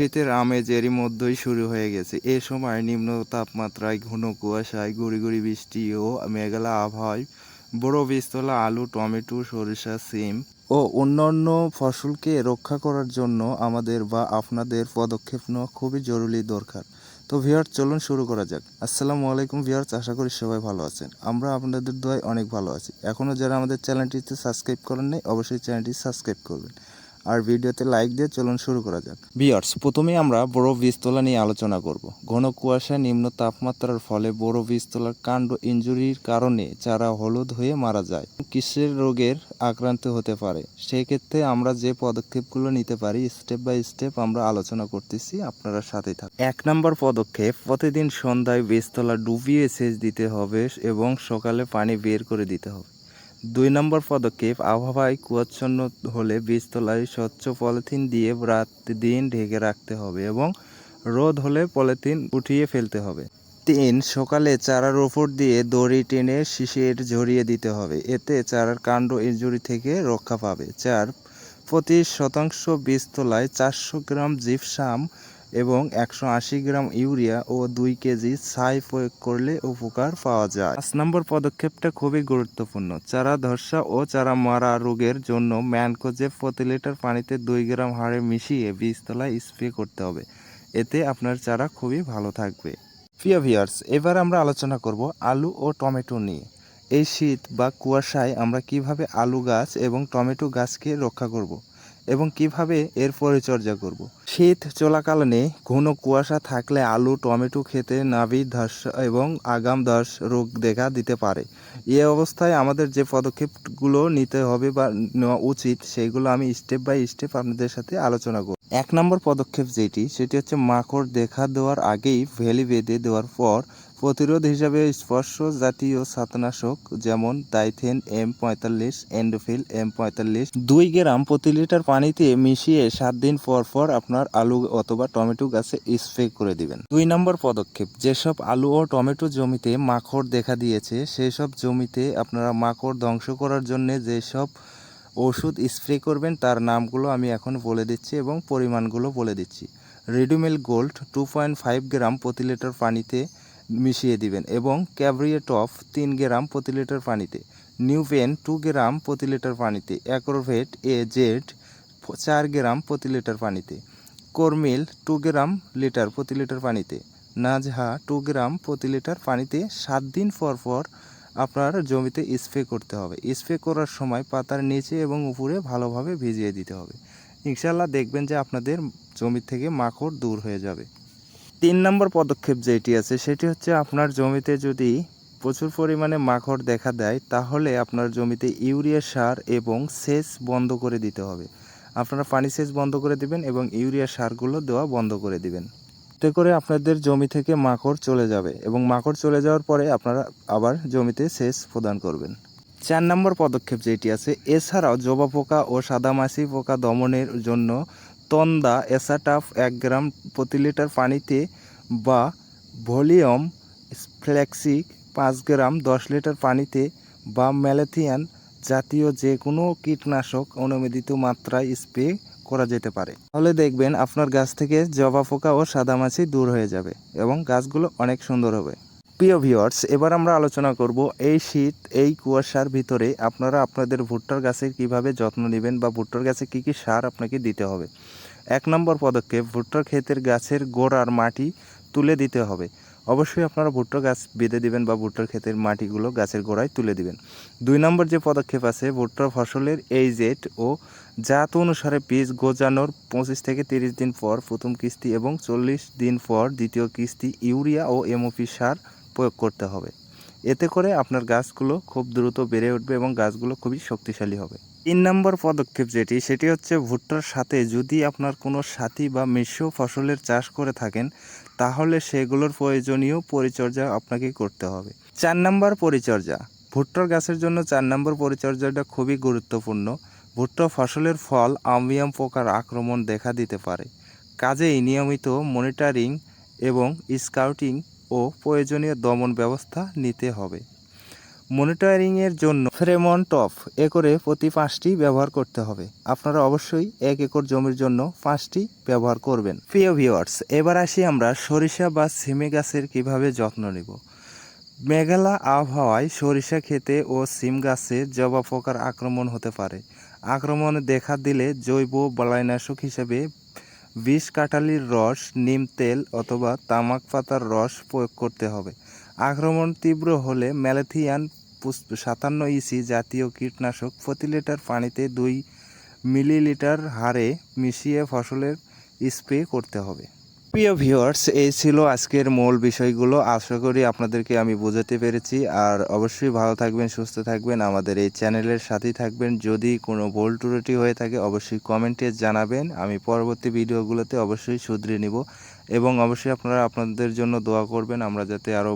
শীতের আমেজ এরই মধ্যেই শুরু হয়ে গেছে। এ সময় নিম্ন তাপমাত্রায় ঘন কুয়াশায় গুড়ি গুড়ি বৃষ্টি ও মেঘলা আবহাওয়ায় বড় বীজতলা আলু, টমেটো, সরিষা, সিম ও অন্যান্য ফসলকে রক্ষা করার জন্য আমাদের বা আপনাদের পদক্ষেপ নেওয়া খুবই জরুরি দরকার। তো ভিউয়ার্স, চলুন শুরু করা যাক। আসসালামু আলাইকুম ভিউয়ার্স, আশা করি সবাই ভালো আছেন। আমরা আপনাদের দোয়ায় অনেক ভালো আছি। এখনও যারা আমাদের চ্যানেলটিতে সাবস্ক্রাইব করেন নাই অবশ্যই চ্যানেলটি সাবস্ক্রাইব করবেন। আর ভিডিওতে লাইক দিয়ে চলুন শুরু করা যাক। বিয়ার্স প্রথমে আমরা বড় বীজতলা নিয়ে আলোচনা করব। ঘন কুয়াশা, নিম্ন তাপমাত্রার ফলে বড় বীজতলার কাণ্ড ইনজুরির কারণে চারা হলুদ হয়ে মারা যায়। কিসের রোগের আক্রান্ত হতে পারে? সেক্ষেত্রে আমরা যে পদক্ষেপগুলো নিতে পারি স্টেপ বাই স্টেপ আমরা আলোচনা করতেছি, আপনারা সাথে থাকুন। এক নম্বর পদক্ষেপ, প্রতিদিন সন্ধ্যায় বীজতলা ডুবিয়ে সেচ দিতে হবে এবং সকালে পানি বের করে দিতে হবে। দুই নম্বর পদক্ষেপ, আবহাওয়ায় কুয়াচ্ছন্ন হলে বীজতলায় স্বচ্ছ পলিথিন দিয়ে রাত দিন ঢেকে রাখতে হবে এবং রোদ হলে পলিথিন উঠিয়ে ফেলতে হবে। তিন, সকালে চারার ওপর দিয়ে দড়ি টেনে শিশির ঝরিয়ে দিতে হবে। এতে চারার কাণ্ড ইঞ্জুরি থেকে রক্ষা পাবে। চার প্রতি শতাংশ বীজতলায় চারশো গ্রাম জিপসাম এবং একশো আশি গ্রাম ইউরিয়া ও দুই কেজি ছাই প্রয়োগ করলে উপকার পাওয়া যায়। পাঁচ নম্বর পদক্ষেপটা খুবই গুরুত্বপূর্ণ। চারা ধসা ও চারা মারা রোগের জন্য ম্যানকোজেব প্রতি লিটার পানিতে দুই গ্রাম হাড়ে মিশিয়ে বীজতলায় স্প্রে করতে হবে। এতে আপনার চারা খুবই ভালো থাকবে। প্রিয় ভিয়ার্স এবার আমরা আলোচনা করব আলু ও টমেটো নিয়ে। এই শীত বা কুয়াশায় আমরা কীভাবে আলু গাছ এবং টমেটো গাছকে রক্ষা করব। এবং কীভাবে এর পরিচর্যা করব। শীত চলাকালীনে ঘন কুয়াশা থাকলে আলু, টমেটো খেতে নাভি ধস এবং আগাম ধস রোগ দেখা দিতে পারে এ অবস্থায় আমাদের যে পদক্ষেপগুলো নিতে হবে বা নেওয়া উচিত সেইগুলো আমি স্টেপ বাই স্টেপ আপনাদের সাথে আলোচনা করব এক নম্বর পদক্ষেপ যেটি, সেটি হচ্ছে মাকড় দেখা দেওয়ার আগেই ভ্যালি বেঁধে দেওয়ার পর প্রতিরোধ হিসাবে স্পর্শ জাতীয় ছাতনাশক যেমন দাইথেন এম পঁয়তাল্লিশ, এন্ডোফিল এম পঁয়তাল্লিশ। দুই গ্রাম প্রতি লিটার পানিতে মিশিয়ে সাত দিন পর পর আপনার আলু অথবা টমেটো গাছে স্প্রে করে দিবেন। দুই নম্বর পদক্ষেপ, যেসব আলু ও টমেটো জমিতে মাকড় দেখা দিয়েছে সেই সব জমিতে আপনারা মাকড় ধ্বংস করার জন্য যেসব ওষুধ স্প্রে করবেন, তার নামগুলো আমি এখন বলে দিচ্ছি এবং পরিমাণগুলো বলে দিচ্ছি। Ridomil Gold two point five gram প্রতি লিটার পানিতে মিশিয়ে দিবেন এবং ক্যাব্রিয়েটফ তিন গ্রাম প্রতি লিটার পানিতে নিউপেন টু গ্রাম প্রতি লিটার পানিতে, অ্যাক্রোভেট এ জেড চার গ্রাম প্রতি লিটার পানিতে, কর্মিল টু গ্রাম লিটার প্রতি লিটার পানিতে, নাজহা টু গ্রাম প্রতি লিটার পানিতে সাত দিন পর পর আপনার জমিতে স্প্রে করতে হবে। স্প্রে করার সময় পাতার নিচে এবং উপরে ভালোভাবে ভিজিয়ে দিতে হবে। ইনশাল্লাহ দেখবেন যে আপনাদের জমি থেকে মাকড় দূর হয়ে যাবে। তিন নম্বর পদক্ষেপ যেটি আছে, সেটি হচ্ছে আপনার জমিতে যদি প্রচুর পরিমাণে মাকড় দেখা দেয়, তাহলে আপনার জমিতে ইউরিয়া সার এবং সেচ বন্ধ করে দিতে হবে। আপনারা পানি সেচ বন্ধ করে দিবেন এবং ইউরিয়া সারগুলো দেওয়া বন্ধ করে দিবেন। এতে করে আপনাদের জমি থেকে মাকড় চলে যাবে এবং মাকড় চলে যাওয়ার পরে আপনারা আবার জমিতে সেচ প্রদান করবেন। চার নম্বর পদক্ষেপ যেটি আছে, এছাড়াও জবা পোকা ও সাদামাছি পোকা দমনের জন্য তন্দা এসাটাফ এক গ্রাম প্রতি লিটার পানিতে বা ভলিউম ফ্লেক্সিক পাঁচ গ্রাম দশ লিটার পানিতে বা ম্যালেথিয়ান জাতীয় যে কোনো কীটনাশক অনুমোদিত মাত্রায় স্প্রে করা যেতে পারে। তাহলে দেখবেন আপনার গাছ থেকে জবা পোকা ও সাদামাছি দূর হয়ে যাবে এবং গাছগুলো অনেক সুন্দর হবে। প্রিয় ভিউয়ার্স, এবার আমরা আলোচনা করব এই শীত, এই কুয়াশার ভিতরে আপনারা আপনাদের ভুট্টার গাছের কীভাবে যত্ন নেবেন বা ভুট্টার গাছে কি কি সার আপনাকে দিতে হবে। এক নম্বর পদক্ষেপ, ভুট্টার ক্ষেতের গাছের গোড়ার মাটি তুলে দিতে হবে। অবশ্যই আপনারা ভুট্টার গাছ বেঁধে দিবেন বা ভুট্টার ক্ষেতের মাটিগুলো গাছের গোড়ায় তুলে দিবেন। দুই নম্বর যে পদক্ষেপ আছে ভুট্টার ফসলের এই জেট ও জাত অনুসারে বীজ গোজানোর পঁচিশ থেকে তিরিশ দিন পর প্রথম কিস্তি এবং চল্লিশ দিন পর দ্বিতীয় কিস্তি, ইউরিয়া ও এমওপি সার প্রয়োগ করতে হবে। এতে করে আপনার গাছগুলো খুব দ্রুত বেড়ে উঠবে এবং গাছগুলো খুবই শক্তিশালী হবে। তিন নম্বর পদক্ষেপ যেটি, সেটি হচ্ছে ভুট্টার সাথে যদি আপনার কোনো সাথী বা মিশ্র ফসলের চাষ করে থাকেন, তাহলে সেগুলোর প্রয়োজনীয় পরিচর্যা আপনাকে করতে হবে। চার নম্বর পরিচর্যা, ভুট্টার গাছের জন্য চার নম্বর পরিচর্যাটা খুবই গুরুত্বপূর্ণ। ভুট্টা ফসলের ফল আমিয়াম পোকার আক্রমণ দেখা দিতে পারে। কাজেই নিয়মিত মনিটরিং এবং স্কাউটিং ও প্রয়োজনীয় দমন ব্যবস্থা নিতে হবে। মনিটরিংয়ের জন্য ফ্রেমন টপ একরে প্রতি পাঁচটি ব্যবহার করতে হবে। আপনারা অবশ্যই এক একর জমির জন্য পাঁচটি ব্যবহার করবেন। প্রিয় ভিওয়ার্স এবার আসি আমরা সরিষা বা সিমে গাছের কীভাবে যত্ন নেব। মেঘালা আবহাওয়ায় সরিষা খেতে ও সিম গাছে জবা পোকার আক্রমণ হতে পারে। আক্রমণ দেখা দিলে জৈব বালাইনাশক হিসেবে বিষ কাটালির রস, নিম তেল অথবা তামাক পাতার রস প্রয়োগ করতে হবে। আক্রমণ তীব্র হলে ম্যালেথিয়ান সাতান্ন ইসি জাতীয় কীটনাশক প্রতি লিটার পানিতে দুই মিলিলিটার হারে মিশিয়ে ফসলের স্প্রে করতে হবে। প্রিয় ভিউয়ার্স এই ছিল আজকের মূল বিষয়গুলো। আশা করি আপনাদেরকে আমি বোঝাতে পেরেছি। আর অবশ্যই ভালো থাকবেন, সুস্থ থাকবেন। আমাদের এই চ্যানেলের সাথেই থাকবেন। যদি কোনো ভুল ত্রুটি হয়ে থাকে, অবশ্যই কমেন্টে জানাবেন। আমি পরবর্তী ভিডিওগুলোতে অবশ্যই শুধরে নিব। এবং অবশ্যই আপনারা আপনাদের জন্য দোয়া করবেন। আমরা যাতে আরও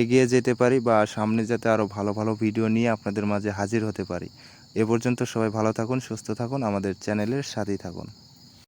এগিয়ে যেতে পারি বা সামনে যাতে আরও ভালো ভালো ভিডিও নিয়ে আপনাদের মাঝে হাজির হতে পারি। এ পর্যন্ত সবাই ভালো থাকুন, সুস্থ থাকুন। আমাদের চ্যানেলের সাথেই থাকুন।